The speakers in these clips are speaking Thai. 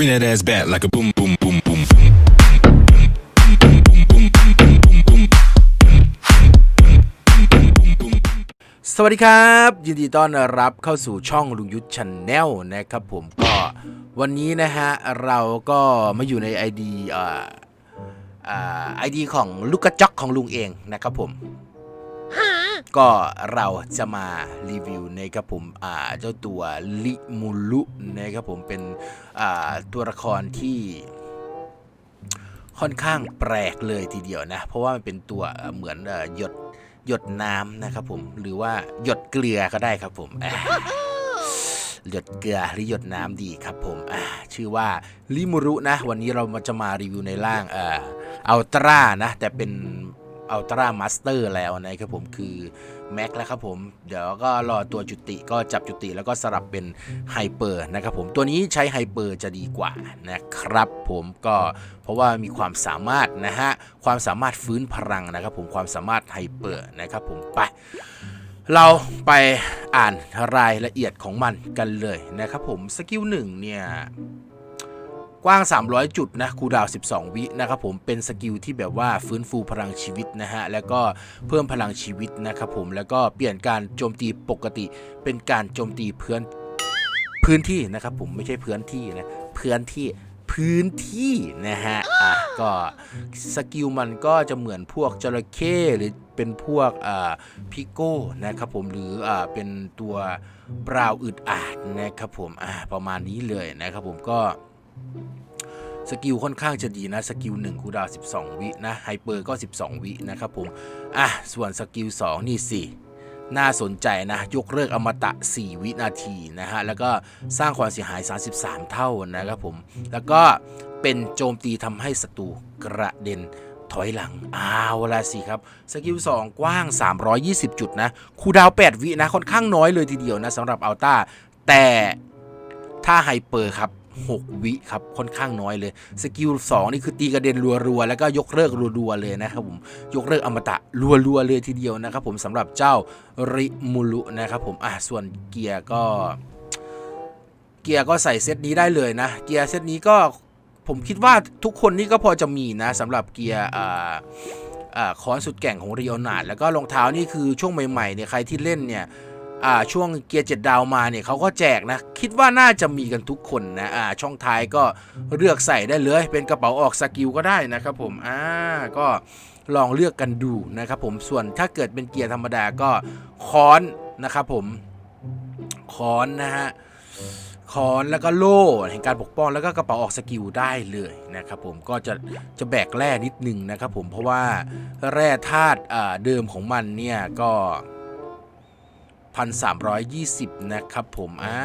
Bring that ass back like a boom, boom, boom, boom. สวัสดีครับ ยินดีต้อนรับเข้าสู่ช่องลุงยุทธชาแนลนะครับผมก็วันนี้นะฮะ เราก็มาอยู่ใน ID อ่าอ่าไอดีของลูกกระจอกของลุงเองนะครับผม ก็เราจะมารีวิวนะครับผมอ่าเจ้าตัวลิมูลุนะครับผมเป็นอ่าตัวละครที่ค่อนข้างแปลกเลยทีเดียวนะ เพราะว่ามันเป็นตัวเหมือนหยดหยดน้ำนะครับผมหรือว่าหยดเกลือก็ได้ครับผมหยดเกลือหรือหยดน้ำดีครับผมชื่อว่าลิมูรุนะ วันนี้เรามาจะมารีวิวในร่างเอ่ออัลตร้านะ แต่เป็น อัลตร้ามาสเตอร์แล้วนะครับผมคือแม็กแล้วครับผม เดี๋ยวก็รอตัวจุติก็จับจุติแล้วก็สลับเป็นไฮเปอร์นะครับผมตัวนี้ใช้ไฮเปอร์จะดีกว่านะครับผมก็เพราะว่ามีความสามารถนะฮะ ความสามารถฟื้นพลังนะครับผมความสามารถไฮเปอร์นะครับผมไปเราไปอ่านรายละเอียดของมันกันเลยนะครับผมสกิลหนึ่งเนี่ย กว้าง 300 จุดนะคูดาว 12 วินะครับผมเป็นสกิลที่แบบว่าฟื้นฟูพลังชีวิตนะฮะ แล้วก็เพิ่มพลังชีวิตนะครับผมแล้วก็เปลี่ยนการโจมตีปกติ เป็นการโจมตีเพื่อนพื้นที่นะครับผมไม่ใช่พื้นที่นะพื้นที่พื้นที่นะฮะ อะ ก็สกิลมันก็จะเหมือนพวกจระเข้หรือเป็นพวกอ่าพิโก้นะครับผมหรืออ่าเป็นตัวบราวอึดอาดนะครับผมอ่าประมาณนี้เลยนะครับผมก็ สกิลค่อนข้างจะดีนะ สกิล1คูดาว12 วินะไฮเปอร์ก็ 12 วินะครับผมอะส่วนสกิล2นี่สิน่าสนใจนะ ยกเลิกอมตะ 4 วินาทีนะฮะ แล้วก็สร้างความเสียหาย 33 เท่านะครับผม แล้วก็เป็นโจมตีทำให้ศัตรูกระเด็นถอยหลังอ้าวละสิครับ สกิล 2 กว้าง 320 จุดนะคูดาว 8 วินะ ค่อนข้างน้อยเลยทีเดียวนะสำหรับอัลต้าแต่ถ้าไฮเปอร์ครับ 6 วิครับค่อนข้างน้อยเลยสกิล2นี่คือตีกระเด็นรัวๆแล้วก็ยกเลิกรัวๆเลยนะครับผมยกเลิกอมตะรัวๆเลยทีเดียวนะครับผมสำหรับเจ้าริมูลุนะครับผมอะส่วนเกียร์ก็เกียร์ก็ใส่เซตนี้ได้เลยนะ เกียร์เซตนี้ก็ผมคิดว่าทุกคนนี่ก็พอจะมีนะสำหรับเกียร์อ่าอ่าคอนสุดแก่งของเรียวนาดแล้วก็รองเท้านี่คือช่วงใหม่ๆเนี่ยใครที่เล่นเนี่ย อ่าช่วงเกียร์เจ็ดดาวมาเนี่ยเขาก็แจกนะ คิดว่าน่าจะมีกันทุกคนนะอ่าช่องท้ายก็เลือกใส่ได้เลย เป็นกระเป๋าออกสกิลก็ได้นะครับผมอ่าก็ลองเลือกกันดูนะครับผมส่วนถ้าเกิดเป็นเกียร์ธรรมดาก็ค้อนนะครับผมค้อนนะฮะคอนแล้วก็โล่แห่งการปกป้องแล้วก็กระเป๋าออกสกิลได้เลยนะครับผมก็จะจะแบกแร่นิดนึงนะครับผมเพราะว่าแร่ธาตุเดิมของมันเนี่ยก็ 1,320 นะครับผมอ่า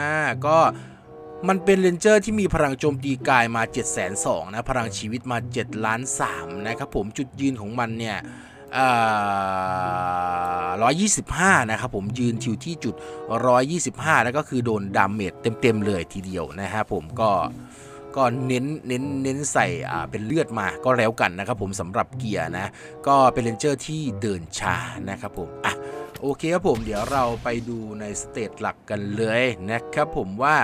ก็มันเป็นเลนเจอร์ที่มีพลังโจมตีกายมา 7 2 0 0 0นะ พลังชีวิตมา7ล้าน3นะครับผมจุดยืนของมันเนี่ยอ่า125 นะครับผมยืนอยู่ที่จุด 125 แล้วก็คือโดนดาเมจเต็ม ๆ เลยทีเดียวนะฮะผมก็ก็เน้นเน้นเน้นใส่เป็นเลือดมาก็แล้วกันนะครับผมสำหรับเกียร์นะ ก็เป็นเลนเจอร์ที่เดินช้านะครับผมอะ โอเคครับผมเดี๋ยวเราไปดูในสเตจหลักกันเลยนะครับผมว่า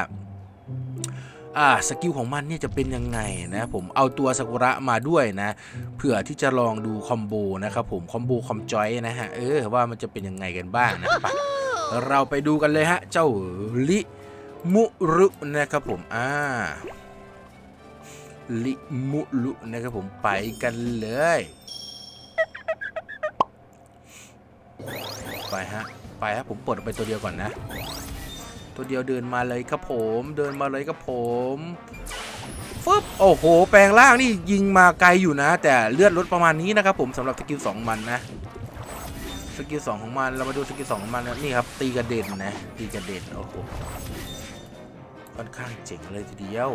อ่าสกิลของมันเนี่ยจะเป็นยังไงนะผมเอาตัวซากุระมาด้วยนะเผื่อที่จะลองดูคอมโบนะครับผมคอมโบคอมจอยนะฮะเออว่ามันจะเป็นยังไงกันบ้างนะไปเราไปดูกันเลยฮะ เจ้าลิมุรุนะครับผมอ่าลิมุรุนะครับผมไปกันเลย ไปฮะ ไปฮะผมปิดไปตัวเดียวก่อนนะ ตัวเดียวเดินมาเลยครับผม เดินมาเลยครับผมฟึบโอ้โห แปลงร่างนี่ยิงมาไกลอยู่นะ แต่เลือดลดประมาณนี้นะครับผมสำหรับสกิลสองมันนะสกิลสองของมันเรามาดูสกิลสองของมันนะนี่ครับตีกระเด็นนะตีกระเด็นโอ้โหค่อนข้างเจ๋งเลยทีเดียว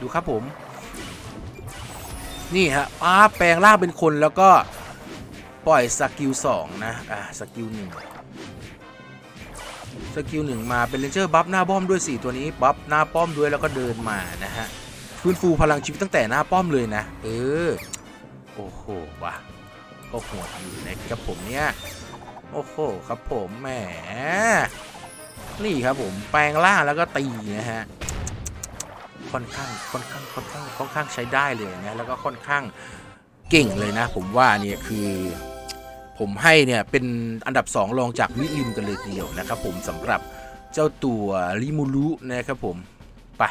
ดูครับผม นี่ฮะป้าแปลงร่างเป็นคนแล้วก็ ปล่อยสกิลสองนะ อ่าสกิลหนึ่งสกิลหนึ่งมาเป็นเลนเจอร์บัฟหน้าป้อมด้วย 4 ตัวนี้บัฟหน้าป้อมด้วยแล้วก็เดินมานะฮะฟื้นฟูพลังชีวิตตั้งแต่หน้าป้อมเลยนะ เออ โอ้โหว่ะก็โหดอยู่นะครับผมเนี่ย โอ้โหครับผมแหมนี่ครับผมแปลงล่างแล้วก็ตีนะฮะค่อนข้างค่อนข้างค่อนข้างค่อนข้างใช้ได้เลยนะแล้วก็ค่อนข้าง เก่งเลยนะ ผมว่าเนี่ยคือผมให้เนี่ยเป็นอันดับ 2 รองจากลิลิมกันเลยทีเดียวนะครับผมสำหรับเจ้าตัวริมูรุนะครับผมไป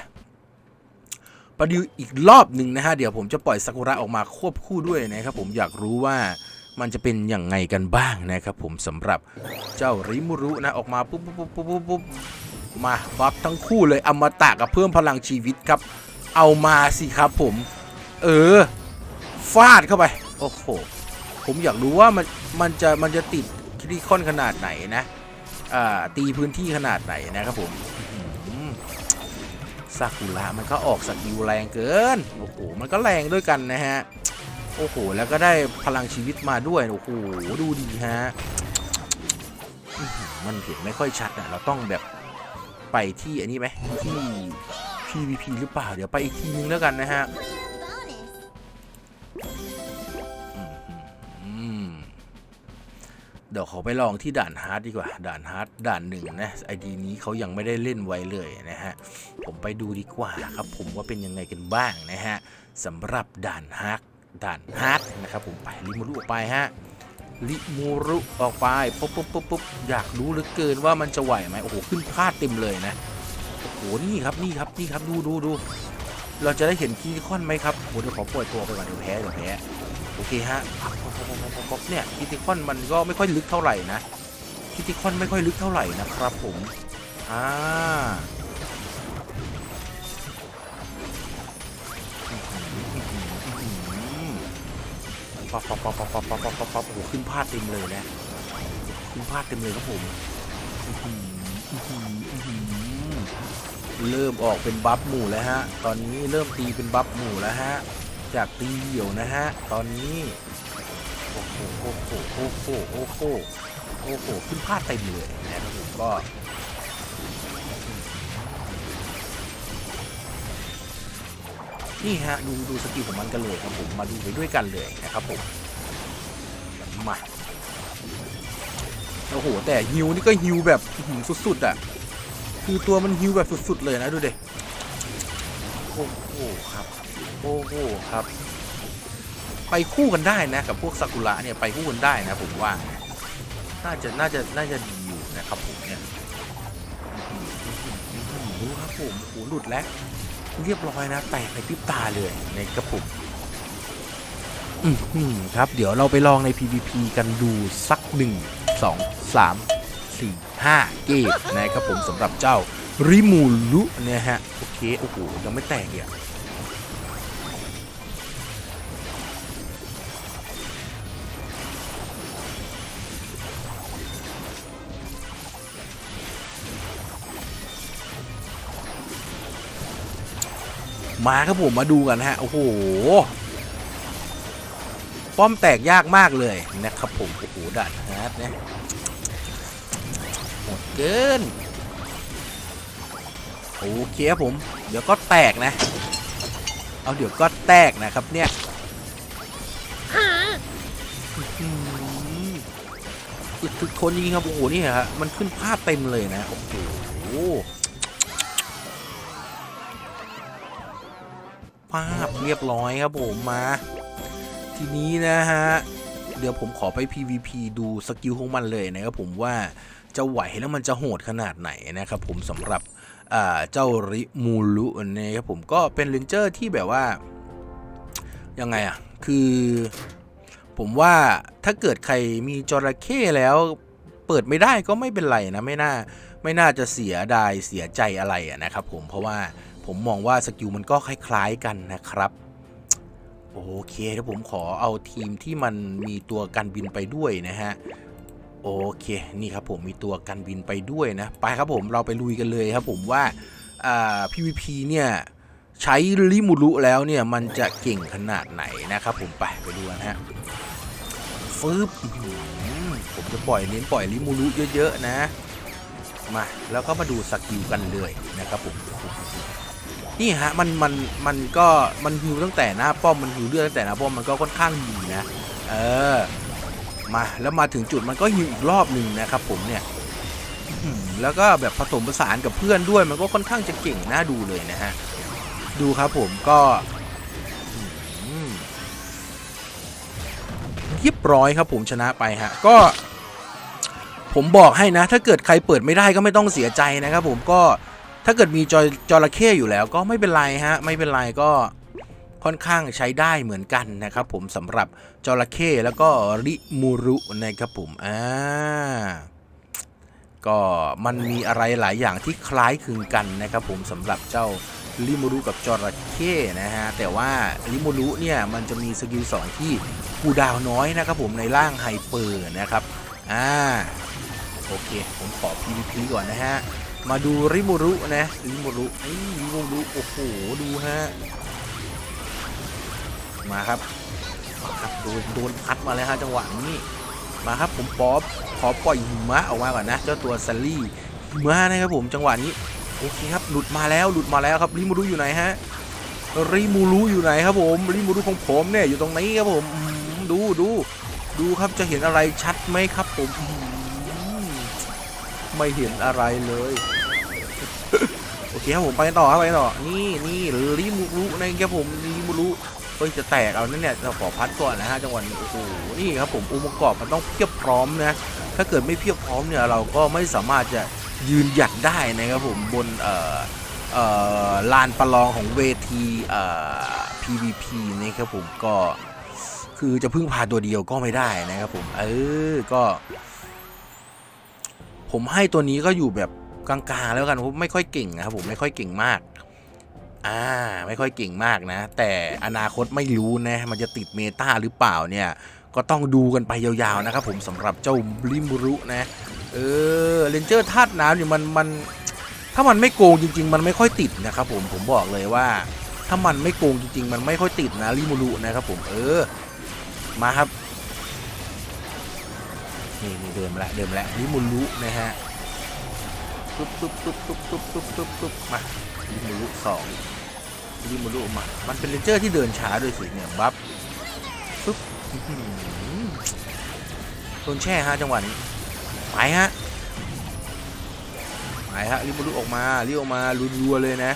ประดิวอีกรอบหนึ่งนะฮะเดี๋ยวผมจะปล่อยซากุระออกมาควบคู่ด้วยนะครับผมอยากรู้ว่ามันจะเป็นอย่างไงกันบ้างนะครับผมสำหรับเจ้าริมูรุนะออกมาปุ๊บปุ๊บปุ๊บปุ๊บปุ๊บปุ๊บมาบัฟทั้งคู่เลยอมตะกับเพิ่มพลังชีวิตครับ เอามาสิครับผม เออ ฟาดเข้าไป โอ้โห ผมอยากรู้ว่ามันมันจะมันจะติดคริคอนขนาดไหนนะอ่าตีพื้นที่ขนาดไหนนะครับผมซากุระมันก็ออกสกิลแรงเกิน โอ้โห มันก็แรงด้วยกันนะฮะ โอ้โห แล้วก็ได้พลังชีวิตมาด้วย โอ้โห ดูดีฮะ มันเห็นไม่ค่อยชัดอะเราต้องแบบไปที่อันนี้ไหมที่ PVP หรือเปล่า เดี๋ยวไปอีกทีนึงแล้วกันนะฮะ เดี๋ยวขาไปลองที่ด่านฮาร์ดดีกว่า ด่านฮาร์ดด่านหนึ่งนะไอดีนี้เขายังไม่ได้เล่นไว้เลยนะฮะ ผมไปดูดีกว่าครับ ผมว่าเป็นยังไงกันบ้างนะฮะสำหรับด่านฮาร์ดด่านฮาร์ดนะครับผมไปลิมูรุออกไปฮะลิมูรุออกไปปุ๊บปุ๊บปุ๊บปุ๊บอยากรู้เหลือเกินว่ามันจะไหวไหมโอ้โหขึ้นพลาดเต็มเลยนะโอ้โหนี่ครับนี่ครับนี่ครับดูดูดูเราจะได้เห็นคีคอนไหมครับโอ้เดี๋ยวขอปล่อยตัวไปก่อนเดี๋ยวแพ้เดี๋ยวแพ้ โอเคฮะป๊บเนี่ยคิติคอนมันก็ไม่ค่อยลึกเท่าไหร่นะคิติคอนไม่ค่อยลึกเท่าไหร่นะครับผมอ่าป๊อปป๊อปป๊อปป๊อปป๊อปป๊อปป๊อปป๊อปโอ้โหขึ้นพาดเต็มเลยนะขึ้นพาดเต็มเลยครับผมอื้อหืออื้อหืออื้อหือเริ่มออกเป็นบัฟหมู่แล้วฮะ ตอนนี้เริ่มตีเป็นบัฟหมู่แล้วฮะ จากตีเหี่ยวนะฮะ ตอนนี้ โอ้โห โอ้โห โอ้โห โอ้โห โอ้โห ขึ้นพลาดเต็มเลยนะครับผมก็นี่ฮะดูดูสกิลของมันกันเลยครับผมมาดูไปด้วยกันเลยนะครับผมมาโอ้โหแต่ฮิวนี่ก็ฮิวแบบหสุดๆอะคือตัวมันฮิวแบบสุดๆเลยนะดูเด็โอ้โหครับ โอ้โหครับ ไปคู่กันได้นะกับพวกซากุระเนี่ยไปคู่กันได้นะผมว่า น่าจะน่าจะน่าจะดีอยู่นะครับผมเนี่ยดูครับผมโอ้โหหลุดแล้วเรียบร้อยนะแตกในพริบตาเลยในกระปุกอือหือครับ เดี๋ยวเราไปลองใน PVP กันดูสักหนึ่งสองสามสี่ห้าเกมนะครับผมสำหรับเจ้าริมูลุเนี่ยฮะ โอเค โอ้โห ยังไม่แตกเนี่ย มาครับผมมาดูกันฮะโอ้โหป้อมแตกยากมากเลยนะครับผมโอ้โหดัดฮาร์ดนี่ยหมดเกินโอเคครับผม เดี๋ยวก็แตกนะ เอาเดี๋ยวก็แตกนะครับเนี่ยอืมอึดถึกทนจริงครับโอ้โหนี่ฮะมันขึ้นภาพเต็มเลยนะโอ้โห ภาพเรียบร้อยครับผมมา ทีนี้นะฮะ เดี๋ยวผมขอไป PVP ดูสกิลของมันเลยนะครับผมว่าจะไหวแล้วมันจะโหดขนาดไหนนะครับผมสำหรับเจ้าริมูลุนะครับผมก็เป็นเลนเจอร์ที่แบบว่า ยังไงอะคือ ผมว่าถ้าเกิดใครมีจระเข้แล้วเปิดไม่ได้ก็ไม่เป็นไรนะไม่น่าไม่น่าจะเสียดายเสียใจอะไรอะนะครับผมเพราะว่า ผมมองว่าสกิลมันก็คล้ายๆกันนะครับโอเคเดี๋ยวผมขอเอาทีมที่มันมีตัวกันบินไปด้วยนะฮะโอเคนี่ครับผมมีตัวกันบินไปด้วยนะไปครับผมเราไปลุยกันเลยครับผมว่าอ่า PVP เนี่ยใช้ลิมูรุแล้วเนี่ยมันจะเก่งขนาดไหนนะครับผมไปไปดูกันฮะฟึบผมจะปล่อยเน้นปล่อยลิมูรุเยอะๆนะมาแล้วก็มาดูสกิลกันเลยนะครับผม นี่ฮะมันมันมันก็มันฮิวตั้งแต่หน้าป้อมมันฮิวเลือดตั้งแต่หน้าป้อมมันก็ค่อนข้างดีนะเออมาแล้วมาถึงจุดมันก็ฮิวอีกรอบหนึ่งนะครับผมเนี่ยแล้วก็แบบผสมผสานกับเพื่อนด้วยมันก็ค่อนข้างจะเก่งน่าดูเลยนะฮะดูครับผมก็เรียบร้อยครับผมชนะไปฮะก็ ผมบอกให้นะ ถ้าเกิดใครเปิดไม่ได้ก็ไม่ต้องเสียใจนะครับผมก็ ถ้าเกิดมีจอยจระเข้อยู่แล้วก็ไม่เป็นไรฮะ ไม่เป็นไรก็ค่อนข้างใช้ได้เหมือนกันนะครับผมสำหรับจระเข้แล้วก็ริมูรุนะครับผมอ่าก็มันมีอะไรหลายอย่างที่คล้ายคลึงกันนะครับผมสำหรับเจ้าริมูรุกับจระเข้นะฮะแต่ว่าริมูรุเนี่ยมันจะมีสกิลสองที่คูดาวน้อยนะครับผมในร่างไฮเปอร์นะครับอ่าโอเค ผมขอ PVP ก่อนนะฮะ มาดูริมูรุนะริมูรุไอ้ริมูรุโอ้โหดูฮะมาครับมาครับโดนโดนพัดมาแล้วฮะจังหวะนี้มาครับผมป๊อปขอปล่อยหิมะออกมาก่อนนะ เจ้าตัวซัลลี่หิมะนะครับผมจังหวะนี้โอเคครับหลุดมาแล้วหลุดมาแล้วครับริมูรุอยู่ไหนฮะริมูรุอยู่ไหนครับผมริมูรุของผมเนี่ยอยู่ตรงนี้ครับผมดูดูดูครับจะเห็นอะไรชัดไหมครับผม ไม่เห็นอะไรเลย โอเคครับผมไปต่อครับไปต่อ นี่นี่ริมูรุนะครับผมริมูรุเฮ้ยจะแตกเอานั่นเนี่ยเราขอพัดก่อนนะฮะจังหวะนี้โอ้โหนี่ครับผมองค์ประกอบมันต้องเพียบพร้อมนะถ้าเกิดไม่เพียบพร้อมเนี่ยเราก็ไม่สามารถจะยืนหยัดได้นะครับผมบนเอ่อเอ่อลานประลองของเวทีเอ่อ PVP นะครับผมก็คือจะพึ่งพาตัวเดียวก็ไม่ได้นะครับผม เออ ก็ ผมให้ตัวนี้ก็อยู่แบบกลางๆแล้วกันผมไม่ค่อยเก่งนะครับผมไม่ค่อยเก่งมาก อ่า ไม่ค่อยเก่งมากนะ แต่อนาคตไม่รู้นะ มันจะติดเมตาหรือเปล่าเนี่ย ก็ต้องดูกันไปยาวๆนะครับผมสำหรับเจ้าริมรุนะ เออเลนเจอร์ธาตุน้ำเนี่ยมันมัน ถ้ามันไม่โกงจริง ๆ มันไม่ค่อยติดนะครับผมผมบอกเลยว่า ถ้ามันไม่โกงจริง ๆ มันไม่ค่อยติดนะริมรุนะครับผมเออ มาครับ นี่นี่เดินมาแล้วเดินมาแล้วริมูรุนะฮะตุ๊บตุ๊บตุ๊บตุ๊บตุ๊บตุ๊บตุ๊บตุ๊บมาลิมูรุสองลิมูรุมา มันเป็นเลนเจอร์ที่เดินช้าด้วยสิเนี่ยบัฟปุ๊บโดนแช่ฮะจังหวะนี้ไปฮะไปฮะลิมูรุออกมาลิออกมารัวๆเลยนะ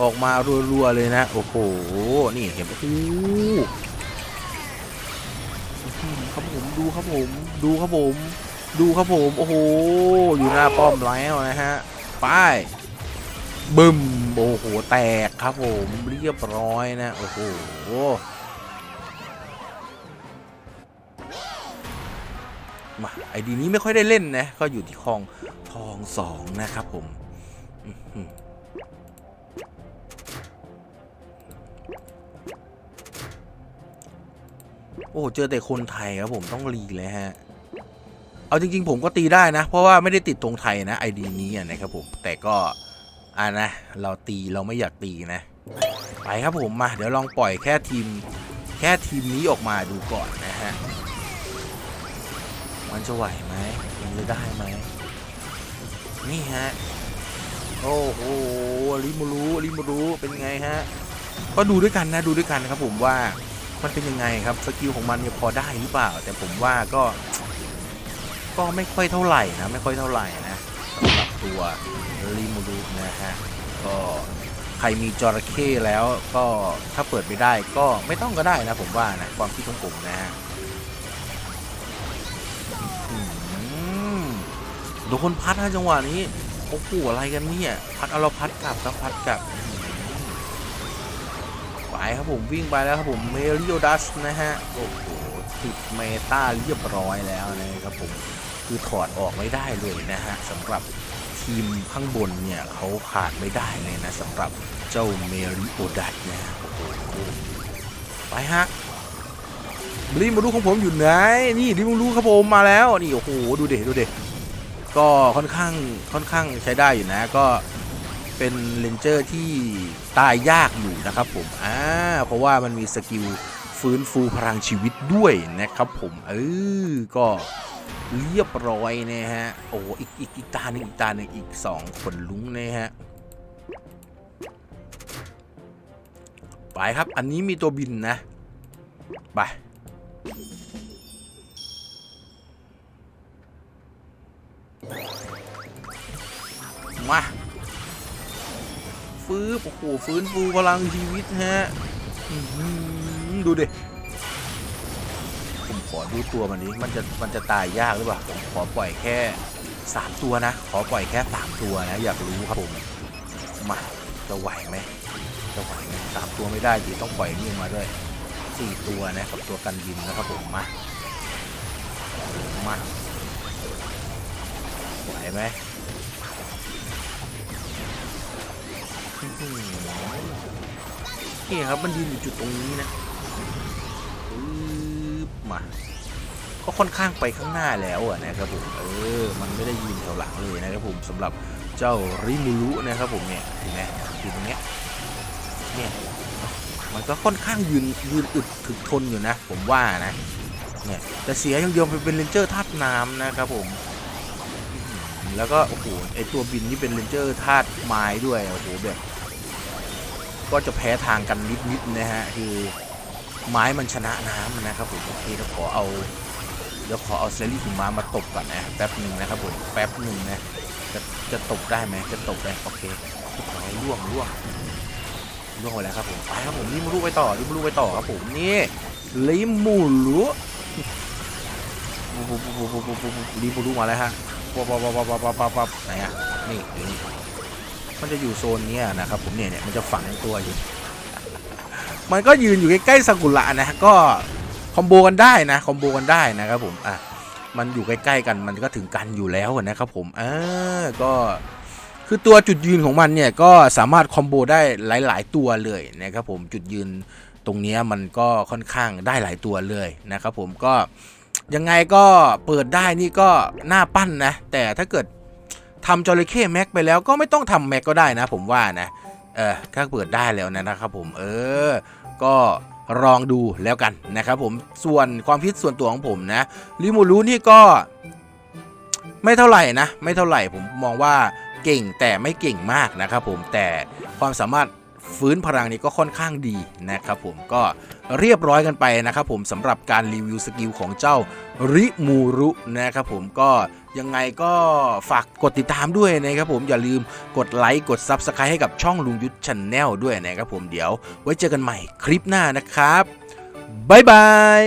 ออกมารัวๆเลยนะ โอ้โห นี่เห็นไหมโอ้ ครับผมดูครับผม ดูครับผม ดูครับผม โอ้โห อยู่หน้าป้อมแล้วนะฮะ ไปบึมโอ้โห แตกครับผมเรียบร้อยนะ โอ้โหมาไอดีนี้ไม่ค่อยได้เล่นนะ ก็อยู่ที่คลองทองสองนะครับผม โอ้โหเจอแต่คนไทยครับผมต้องรีเลยฮะ เอาจริง ๆ ผมก็ตีได้นะ เพราะว่าไม่ได้ติดตรงไทยนะไอดีนี้นะครับผมแต่ก็อ่านะเราตีเราไม่อยากตีนะ ไปครับผมมา เดี๋ยวลองปล่อยแค่ทีม แค่ทีมนี้ออกมาดูก่อนนะฮะมันจะไหวไหมมันจะได้ไหมนี่ฮะโอ้โหริมูรุริมูรุเป็นไงฮะก็ดูด้วยกันนะดูด้วยกันครับผมว่า มันเป็นยังไงครับสกิลของมันเนี่ยพอได้หรือเปล่า แต่ผมว่าก็ก็ไม่ค่อยเท่าไหร่นะไม่ค่อยเท่าไหร่นะสำหรับตัวริมูรุนะฮะก็ใครมีจระเข้แล้วก็ถ้าเปิดไม่ได้ก็ไม่ต้องก็ได้นะผมว่านะความคิดของผมนะฮะโดนพัดนะจังหวะนี้โอ้โหอะไรกันเนี่ยพัดเอาเราพัดกลับครับพัดกลับ ครับผมวิ่งไปแล้วครับผมเมริโอดัสนะฮะโอ้โหติดเมตาเรียบร้อยแล้วนะครับผมคือถอดออกไม่ได้เลยนะฮะสำหรับทีมข้างบนเนี่ยเขาขาดไม่ได้เลยนะสำหรับเจ้าเมริโอดัสนะโอ้โหไปฮะริมาดูของผมอยู่ไหนนี่ริมาดูครับผมมาแล้วนี่โอ้โหดูเด็ดดูเด็ดก็ค่อนข้างค่อนข้างใช้ได้อยู่นะ ก็ เป็นเลนเจอร์ที่ตายยากอยู่นะครับผมอ่าเพราะว่ามันมีสกิลฟื้นฟูพลังชีวิตด้วยนะครับผมเออก็เรียบร้อยนะฮะ โอ้อีกอีกอีกตาหนึ่งอีกตาหนึ่งอีกสองขนลุงนะฮะไปครับ อันนี้มีตัวบินนะ ไป มา ฟื้นโอ้โหฟื้นฟูพลังชีวิตฮะดูดิผมขอดูตัวมันนี้มันจะมันจะตายยากหรือเปล่าผมขอปล่อยแค่สามตัวนะ ขอปล่อยแค่สามตัวนะ อยากรู้ครับผมมาจะไหวไหมจะไหวไหมสามตัวไม่ได้จีต้องปล่อยนี่มาด้วยสี่ตัวนะกับตัวกันบินนะครับผมมามาไหวไหม นี่ครับมันยืนอยู่จุดตรงนี้นะปึ๊บมาก็ค่อนข้างไปข้างหน้าแล้วอะนะครับผมเออมันไม่ได้ยืนแถวหลังเลยนะครับผมสำหรับเจ้าริมูรุนะครับผมเนี่ยเห็นไหมอยู่ตรงเนี้ยเนี่ยมันก็ค่อนข้างยืนยืนอึดถึกทนอยู่นะ ผมว่านะเนี่ยแต่เสียอย่างเดียวไปเป็นเรนเจอร์ธาตุน้ำนะครับผม แล้วก็โอ้โหไอตัวบินนี่เป็นเรนเจอร์ธาตุไม้ด้วยโอ้โหแบบ ก็จะแพ้ทางกันนิดๆนะฮะคือไม้มันชนะน้ำนะครับผมโอเคเดี๋ยวขอเอาเดี๋ยวขอเอาเซรี่หิมะมาตบก่อนนะแป๊บหนึ่งนะครับผมแป๊บหนึ่งนะจะจะตบได้ไหมจะตบได้โอเคขอให้ล่วงล่วงล่วงไปแล้วครับผมไปครับผมริมูรุไปต่อริมูรุไปต่อครับผมนี่ริมูรุริมูรุมาแล้วฮะ ปั๊บปั๊บปั๊บปั๊บปั๊บปั๊บปั๊บไหนอะนี่อยู่นี่มันจะอยู่โซนนี้นะครับผมเนี่ยเนี่ยมันจะฝังตัวอยู่ มันก็ยืนอยู่ใกล้ๆซากุระนะ ก็คอมโบกันได้นะคอมโบกันได้นะครับผมอะมันอยู่ใกล้ๆกันมันก็ถึงกันอยู่แล้วนะครับผมเออก็คือตัวจุดยืนของมันเนี่ยก็สามารถคอมโบได้หลาย ๆ ตัวเลยนะครับผมจุดยืนตรงนี้มันก็ค่อนข้างได้หลายตัวเลยนะครับผมก็ ยังไงก็เปิดได้นี่ก็หน่าปั้นนะ แต่ถ้าเกิดทำจระเข้แม็กไปแล้วก็ไม่ต้องทำแม็กก็ได้นะ ผมว่านะ เออถ้าเปิดได้แล้วนะครับผมเออ ก็ลองดูแล้วกันนะครับผมส่วนความคิดส่วนตัวของผมนะริมูรุนี่ก็ไม่เท่าไหร่นะ ไม่เท่าไหร่ผมมองว่าเก่งแต่ไม่เก่งมากนะครับผมแต่ความสามารถฟื้นพลังนี้ก็ค่อนข้างดีนะครับผมก็ เรียบร้อยกันไปนะครับผมสำหรับการรีวิวสกิลของเจ้าริมูรุนะครับผมก็ยังไงก็ฝากกดติดตามด้วยนะครับผมอย่าลืมกดไลค์กด Subscribe ให้กับช่องลุงยุทธช n แนลด้วยนะครับผมเดี๋ยว ไว้เจอกันใหม่คลิปหน้านะครับบ๊ายบาย